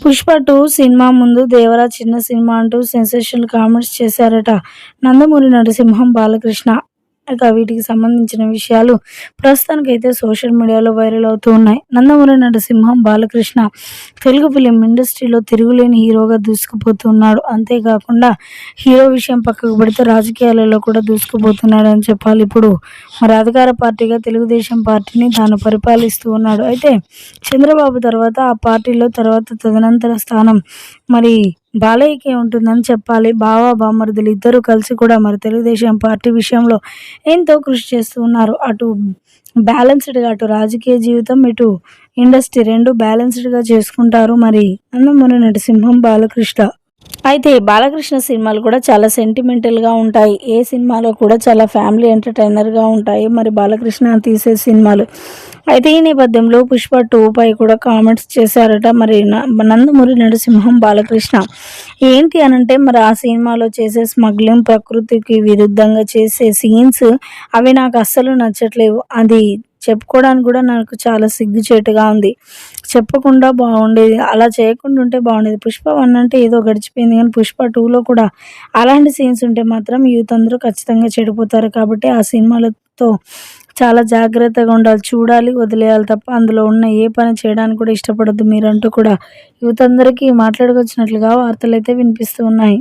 Pushpa two cinema ముందు దేవరా చిన్న cinema అంటూ సెన్సేషనల్ కామెంట్స్ చేశారట. నందమూరి నరసింహం బాలకృష్ణ. ఇక వీటికి సంబంధించిన విషయాలు ప్రస్తుతానికైతే సోషల్ మీడియాలో వైరల్ అవుతూ ఉన్నాయి. నందమూరి నరసింహం బాలకృష్ణ తెలుగు ఫిలిం ఇండస్ట్రీలో తిరుగులేని హీరోగా దూసుకుపోతున్నాడు. అంతేకాకుండా హీరో విషయం పక్కకు పెడితే రాజకీయాలలో కూడా దూసుకుపోతున్నాడు అని చెప్పాలి. ఇప్పుడు మరి అధికార పార్టీగా తెలుగుదేశం పార్టీని తాను పరిపాలిస్తూ ఉన్నాడు. అయితే చంద్రబాబు తర్వాత ఆ పార్టీలో తర్వాత తదనంతర స్థానం మరి బాలయ్యకి ఉంటుందని చెప్పాలి. బావ బామరుదులు ఇద్దరు కలిసి కూడా మరి తెలుగుదేశం పార్టీ విషయంలో ఎంతో కృషి చేస్తూ ఉన్నారు. అటు బ్యాలెన్స్డ్గా అటు రాజకీయ జీవితం ఇటు ఇండస్ట్రీ రెండు బ్యాలెన్స్డ్గా చేసుకుంటారు మరి నందమూరి నరసింహం బాలకృష్ణ. అయితే బాలకృష్ణ సినిమాలు కూడా చాలా సెంటిమెంటల్గా ఉంటాయి. ఏ సినిమాలో కూడా చాలా ఫ్యామిలీ ఎంటర్టైనర్గా ఉంటాయి. మరి బాలకృష్ణ తీసే సినిమాలు అయితే ఈ నేపథ్యంలో పుష్ప టూ పై కూడా కామెంట్స్ చేశారట. మరి న- నందమూరి నరసింహం బాలకృష్ణ ఏంటి అనంటే మరి ఆ సినిమాలో చేసే స్మగ్లింగ్ ప్రకృతికి విరుద్ధంగా చేసే సీన్స్ అవి నాకు అస్సలు నచ్చట్లేవు. అది చెప్పుకోవడానికి కూడా నాకు చాలా సిగ్గుచేటుగా ఉంది. చెప్పకుండా బాగుండేది అలా చేయకుండా ఉంటే బాగుండేది. పుష్ప వన్ అంటే ఏదో గడిచిపోయింది కానీ పుష్ప టూలో కూడా అలాంటి సీన్స్ ఉంటే మాత్రం యూత్ అందరూ ఖచ్చితంగా చెడిపోతారు కాబట్టి ఆ సినిమాలతో చాలా జాగ్రత్తగా ఉండాలి. చూడాలి వదిలేయాలి తప్ప అందులో ఉన్న ఏ పని చేయడానికి కూడా ఇష్టపడద్దు మీరంటూ కూడా. యువత అందరికీ మాట్లాడుకొచ్చినట్లుగా వార్తలు అయితే వినిపిస్తూ ఉన్నాయి.